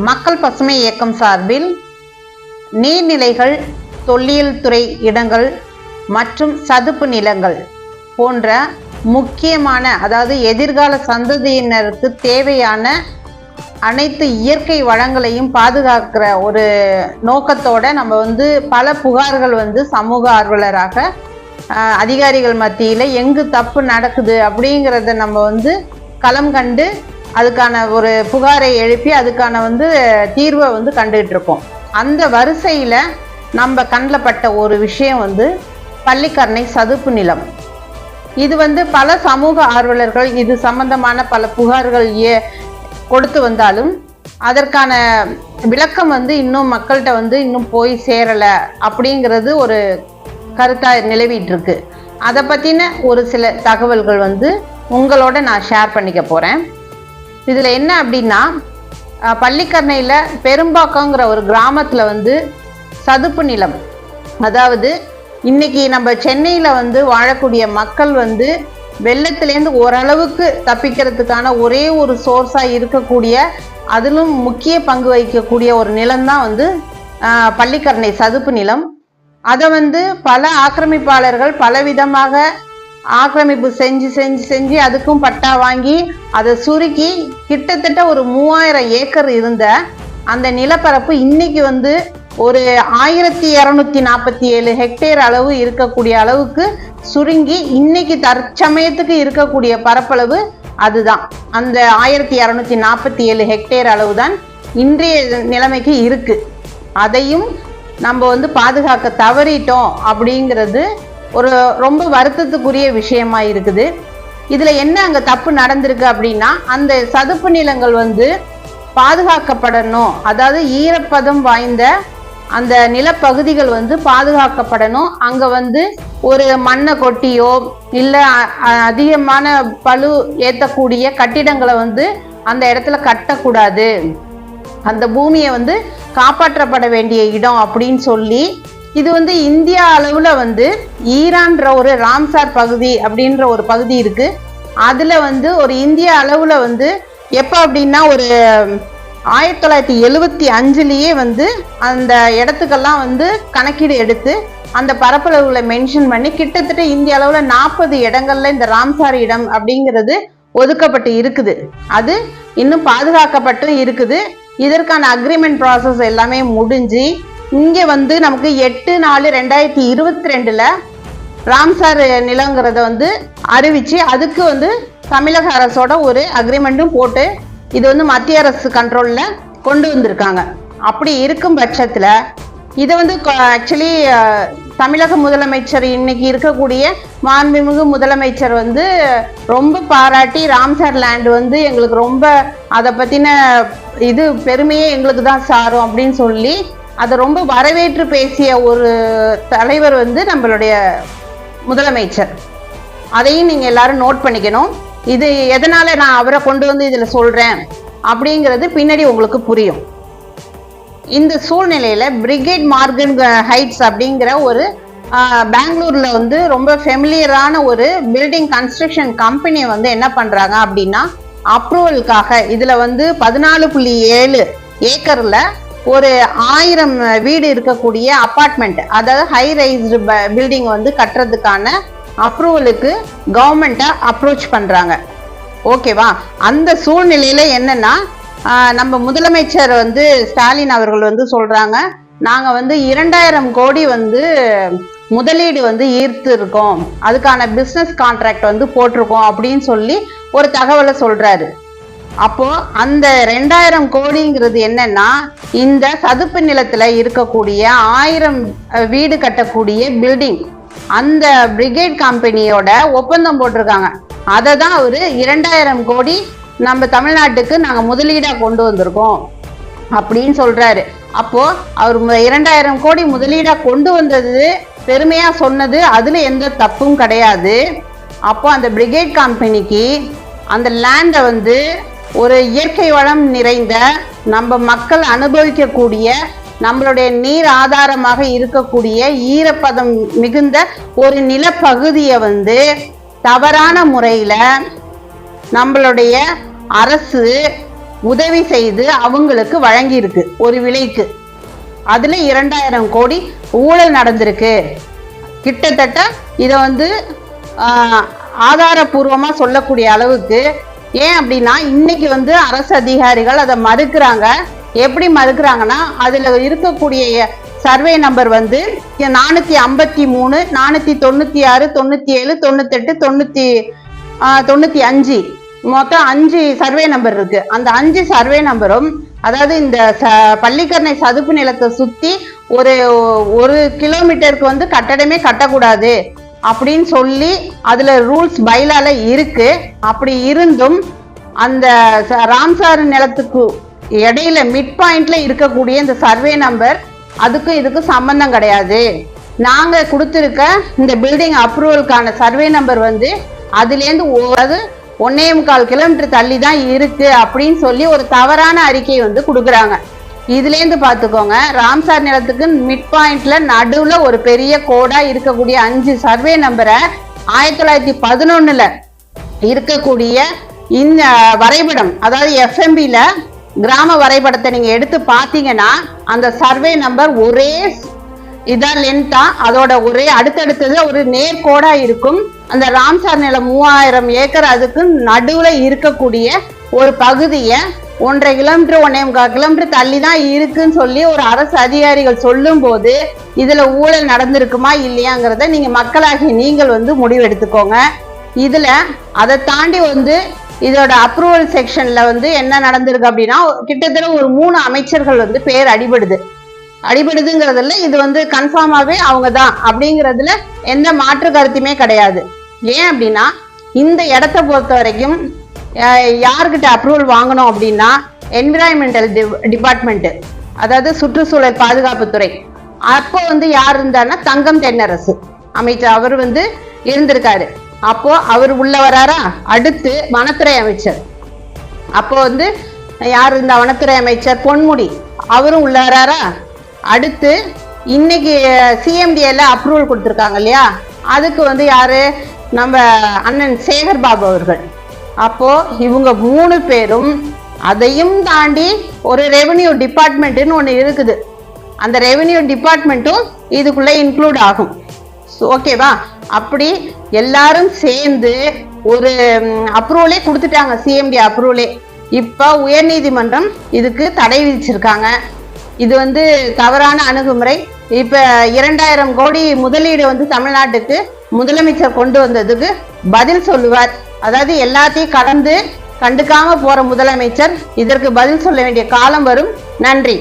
மக்கள் பசுமை இயக்கம் சார்பில் நீர்நிலைகள் தொல்லியல் துறை இடங்கள் மற்றும் சதுப்பு நிலங்கள் போன்ற முக்கியமான அதாவது எதிர்கால சந்ததியினருக்கு தேவையான அனைத்து இயற்கை வளங்களையும் பாதுகாக்கிற ஒரு நோக்கத்தோட நம்ம வந்து பல புகார்கள் வந்து சமூக ஆர்வலராக அதிகாரிகள் மத்தியில் எங்கு தப்பு நடக்குது அப்படிங்கிறத நம்ம வந்து களம் கண்டு அதுக்கான ஒரு புகாரை எழுப்பி அதுக்கான வந்து தீர்வை வந்து கண்டுகிட்டு இருக்கோம் அந்த வரிசையில் நம்ம கண்ணில் பட்ட ஒரு விஷயம் வந்து பள்ளிக்கரணை சதுப்பு நிலம். இது வந்து பல சமூக ஆர்வலர்கள் இது சம்பந்தமான பல புகார்கள் ஏ கொடுத்து வந்தாலும் அதற்கான விளக்கம் வந்து இன்னும் மக்கள்கிட்ட வந்து இன்னும் போய் சேரலை அப்படிங்கிறது ஒரு கருத்தாக நிலவிட்டு இருக்கு அதை பற்றின ஒரு சில தகவல்கள் வந்து உங்களோட நான் ஷேர் பண்ணிக்க போகிறேன் இதில் என்ன அப்படின்னா பள்ளிக்கரணையில் பெரும்பாக்கங்கிற ஒரு கிராமத்தில் வந்து சதுப்பு நிலம். அதாவது இன்னைக்கு நம்ம சென்னையில் வந்து வாழக்கூடிய மக்கள் வந்து வெள்ளத்துலேருந்து ஓரளவுக்கு தப்பிக்கிறதுக்கான ஒரே ஒரு சோர்ஸாக இருக்கக்கூடிய அதிலும் முக்கிய பங்கு வகிக்கக்கூடிய ஒரு நிலம்தான் வந்து பள்ளிக்கரணை சதுப்பு நிலம். அதை வந்து பல ஆக்கிரமிப்பாளர்கள் பலவிதமாக ஆக்கிரமிப்பு செஞ்சு செஞ்சு செஞ்சு அதுக்கும் பட்டா வாங்கி அதை சுருக்கி கிட்டத்தட்ட ஒரு மூவாயிரம் ஏக்கர் இருந்த அந்த நிலப்பரப்பு இன்னைக்கு வந்து ஒரு ஆயிரத்தி இரநூத்தி நாற்பத்தி ஏழு ஹெக்டேர் அளவு இருக்கக்கூடிய அளவுக்கு சுருங்கி இன்னைக்கு தற்சமயத்துக்கு இருக்கக்கூடிய பரப்பளவு அதுதான். அந்த ஆயிரத்தி இரநூத்தி நாற்பத்தி ஏழு ஹெக்டேர் அளவு தான் இன்றைய நிலைமைக்கு இருக்கு. அதையும் நம்ம வந்து பாதுகாக்க தவறிட்டோம் அப்படிங்கிறது ஒரு ரொம்ப வருத்தத்துக்குரிய விஷயமா இருக்குது. இதுல என்ன அங்க தப்பு நடந்திருக்கு அப்படின்னா அந்த சதுப்பு நிலங்கள் வந்து பாதுகாக்கப்படணும். அதாவது ஈரப்பதம் வாய்ந்த அந்த நிலப்பகுதிகள் வந்து பாதுகாக்கப்படணும். அங்க வந்து ஒரு மண்ணை கொட்டியோ இல்ல அ- அதிகமான பளு ஏத்தக்கூடிய கட்டிடங்களை வந்து அந்த இடத்துல கட்டக்கூடாது. அந்த பூமியை வந்து காப்பாற்றப்பட வேண்டிய இடம் அப்படின்னு சொல்லி இது வந்து இந்தியா அளவில் வந்து ஈரான்ற ஒரு ராம்சார் பகுதி அப்படின்ற ஒரு பகுதி இருக்கு. அதில் வந்து ஒரு இந்திய அளவில் வந்து எப்போ அப்படின்னா ஒரு ஆயிரத்தி தொள்ளாயிரத்தி எழுவத்தி அஞ்சுலேயே வந்து அந்த இடத்துக்கெல்லாம் வந்து கணக்கீடு எடுத்து அந்த பரப்பளவுகளை மென்ஷன் பண்ணி கிட்டத்தட்ட இந்திய அளவில் நாற்பது இடங்கள்ல இந்த ராம்சார் இடம் அப்படிங்கிறது ஒதுக்கப்பட்டு இருக்குது. அது இன்னும் பாதுகாக்கப்பட்டும் இருக்குது. இதற்கான அக்ரிமெண்ட் ப்ராசஸ் எல்லாமே முடிஞ்சு இங்கே வந்து நமக்கு எட்டு நாலு ரெண்டாயிரத்தி இருபத்தி ரெண்டில் ராம்சார் நிலங்கிறத வந்து அறிவித்து அதுக்கு வந்து தமிழக அரசோட ஒரு அக்ரிமெண்ட்டும் போட்டு இது வந்து மத்திய அரசு கண்ட்ரோலில் கொண்டு வந்திருக்காங்க. அப்படி இருக்கும் பட்சத்தில் இதை வந்து ஆக்சுவலி தமிழக முதலமைச்சர் இன்னைக்கு இருக்கக்கூடிய மாண்புமிகு முதலமைச்சர் வந்து ரொம்ப பாராட்டி ராம்சார் லேண்ட் வந்து எங்களுக்கு ரொம்ப அதை பற்றின இது பெருமையே எங்களுக்கு தான் சாரும் அப்படின்னு சொல்லி அதை ரொம்ப வரவேற்று பேசிய ஒரு தலைவர் வந்து நம்மளுடைய முதலமைச்சர். அதையும் நீங்கள் எல்லாரும் நோட் பண்ணிக்கணும். இது எதனால் நான் அவரை கொண்டு வந்து இதில் சொல்கிறேன் அப்படிங்கிறது பின்னாடி உங்களுக்கு புரியும். இந்த சூழ்நிலையில் பிரிகேட் மார்கன் ஹைட்ஸ் அப்படிங்கிற ஒரு பெங்களூரில் வந்து ரொம்ப ஃபெமிலியரான ஒரு பில்டிங் கன்ஸ்ட்ரக்ஷன் கம்பெனியை வந்து என்ன பண்ணுறாங்க அப்படின்னா அப்ரூவலுக்காக இதில் வந்து பதினாலு புள்ளி ஏழு ஏக்கரில் ஒரு ஆயிரம் வீடு இருக்கக்கூடிய அப்பார்ட்மெண்ட் அதாவது ஹை ரைஸ்டு பில்டிங் வந்து கட்டுறதுக்கான அப்ரூவலுக்கு கவர்மெண்ட்டை அப்ரோச் பண்ணுறாங்க ஓகேவா அந்த சூழ்நிலையில் என்னென்னா நம்ம முதலமைச்சர் வந்து ஸ்டாலின் அவர்கள் வந்து சொல்கிறாங்க நாங்கள் வந்து இரண்டாயிரம் கோடி வந்து முதலீடு வந்து ஈர்த்து இருக்கோம் அதுக்கான பிஸ்னஸ் கான்ட்ராக்ட் வந்து போட்டிருக்கோம் அப்படின்னு சொல்லி ஒரு தகவலை சொல்கிறாரு அப்போ அந்த ரெண்டாயிரம் கோடிங்கிறது என்னன்னா இந்த சதுப்பு நிலத்துல இருக்கக்கூடிய ஆயிரம் வீடு கட்டக்கூடிய பில்டிங் அந்த பிரிகேட் கம்பெனியோட ஒப்பந்தம் போட்டிருக்காங்க. அதை தான் அவரு இரண்டாயிரம் கோடி நம்ம தமிழ்நாட்டுக்கு நாங்க முதலீடா கொண்டு வந்திருக்கோம் அப்படின்னு சொல்றாரு. அப்போ அவர் இரண்டாயிரம் கோடி முதலீடா கொண்டு வந்தது பெருமையா சொன்னது அதுல எந்த தப்பும் கிடையாது. அப்போ அந்த பிரிகேட் கம்பெனிக்கு அந்த லேண்டை வந்து ஒரு இயற்கை வளம் நிறைந்த நம்ம மக்கள் அனுபவிக்கக்கூடிய நம்மளுடைய நீர் ஆதாரமாக இருக்கக்கூடிய ஈரப்பதம் மிகுந்த ஒரு நிலப்பகுதியை வந்து தவறான முறையில் நம்மளுடைய அரசு உதவி செய்து அவங்களுக்கு வழங்கியிருக்கு ஒரு விலைக்கு. அதில் இரண்டாயிரம் கோடி ஊழல் நடந்திருக்கு. கிட்டத்தட்ட இதை வந்து ஆதாரபூர்வமாக சொல்லக்கூடிய அளவுக்கு ஏன் அப்படின்னா இன்னைக்கு வந்து அரசு அதிகாரிகள் அதை மறுக்கிறாங்க. எப்படி மறுக்கிறாங்கன்னா அதுல இருக்கக்கூடிய சர்வே நம்பர் வந்து நானூத்தி ஐம்பத்தி மூணு நானூத்தி தொண்ணூத்தி ஆறு தொண்ணூத்தி ஏழு தொண்ணூத்தெட்டு தொண்ணூத்தி தொண்ணூற்றி தொண்ணூத்தி அஞ்சு. மொத்தம் அஞ்சு சர்வே நம்பர் இருக்கு. அந்த அஞ்சு சர்வே நம்பரும் அதாவது இந்த ச பள்ளிக்கரணை சதுப்பு நிலத்தை சுத்தி ஒரு ஒரு கிலோமீட்டருக்கு வந்து கட்டடமே கட்டக்கூடாது. அப்படின்னு சொல்லி அதில் ரூல்ஸ் பைலால இருக்கு. அப்படி இருந்தும் அந்த ச- ராம்சார் நிலத்துக்கு இடையில மிட் பாயிண்ட்ல இருக்கக்கூடிய இந்த சர்வே நம்பர் அதுக்கும் இதுக்கு சம்பந்தம் கிடையாது. நாங்கள் கொடுத்துருக்க இந்த பில்டிங் அப்ரூவலுக்கான சர்வே நம்பர் வந்து அதுலேருந்து ஒவ்வொரு ஒன்னே முக்கால் கிலோமீட்டர் தள்ளி தான் இருக்கு அப்படின்னு சொல்லி ஒரு தவறான அறிக்கை வந்து கொடுக்குறாங்க. இதுலேருந்து பார்த்துக்கோங்க ராம்சார் நிலத்துக்கு மிட் பாயிண்ட்ல நடுவில் ஒரு பெரிய கோடாக இருக்கக்கூடிய அஞ்சு சர்வே நம்பரை ஆயிரத்தி தொள்ளாயிரத்தி பதினொன்னுல இருக்கக்கூடிய இந்த வரைபடம் அதாவது எஃப்எம்பியில் கிராம வரைபடத்தை நீங்க எடுத்து பார்த்தீங்கன்னா அந்த சர்வே நம்பர் ஒரே இதான் லென்த்தா அதோட ஒரே அடுத்தடுத்தது ஒரு நேர்கோடா இருக்கும். அந்த ராம்சார் நிலம் மூவாயிரம் ஏக்கர் அதுக்கு நடுவுல இருக்கக்கூடிய ஒரு பகுதியை ஒன்றரை கிலோமீட்டர் ஒன்னே முக்கால் கிலோமீட்டர் தள்ளி தான் இருக்குன்னு சொல்லி ஒரு அரசு அதிகாரிகள் சொல்லும் போது இதுல ஊழல் நடந்திருக்குமா இல்லையாங்கிறத நீங்க மக்களாகி நீங்கள் வந்து முடிவெடுத்துக்கோங்க. இதுல அதை தாண்டி வந்து இதோட அப்ரூவல் செக்ஷன்ல வந்து என்ன நடந்திருக்கு அப்படின்னா கிட்டத்தட்ட ஒரு மூணு அமைச்சர்கள் வந்து பேர் அடிபடுது. அடிபடுதுங்கிறதுல இது வந்து கன்ஃபார்மாவே அவங்க தான் அப்படிங்கிறதுல எந்த மாற்று கருத்துமே கிடையாது. ஏன் அப்படின்னா இந்த இடத்த பொறுத்த வரைக்கும் யார்கிட்ட அப்ரூவல் வாங்கணும் அப்படின்னா என்விரான்மெண்டல் டிபார்ட்மெண்ட் அதாவது சுற்றுச்சூழல் பாதுகாப்புத்துறை. அப்போ வந்து யார் இருந்தாருன்னா தங்கம் தென்னரசு. அமைச்சர் அவர் வந்து இருந்திருக்காரு. அப்போ அவர் உள்ள வராரா? அடுத்து வனத்துறை அமைச்சர். அப்போ வந்து யார் இருந்தா வனத்துறை அமைச்சர்? பொன்முடி. அவரும் உள்ள வராரா? அடுத்து இன்னைக்கு சிஎம்டிஎல்ல அப்ரூவல் கொடுத்துருக்காங்க இல்லையா? அதுக்கு வந்து யாரு? நம்ம அண்ணன் சேகர் பாபு அவர்கள். அப்போ இவங்க மூணு பேரும் அதையும் தாண்டி ஒரு ரெவன்யூ டிபார்ட்மெண்ட்டுன்னு ஒன்று இருக்குது. அந்த ரெவன்யூ டிபார்ட்மெண்ட்டும் இதுக்குள்ளே இன்க்ளூட் ஆகும். ஓகேவா அப்படி எல்லாரும் சேர்ந்து ஒரு அப்ரூவலே கொடுத்துட்டாங்க. சிஎம்டி அப்ரூவலே இப்போ உயர்நீதிமன்றம் இதுக்கு தடை விதிச்சிருக்காங்க. இது வந்து தவறான அணுகுமுறை. இப்போ இரண்டாயிரம் கோடி முதலீடு வந்து தமிழ்நாட்டுக்கு முதலமைச்சர் கொண்டு வந்ததுக்கு பதில் சொல்லுவார். அதாவது எல்லாத்தையும் கடந்து கண்டுக்காம போற முதலமைச்சர் இதற்கு பதில் சொல்ல வேண்டிய காலம் வரும். நன்றி.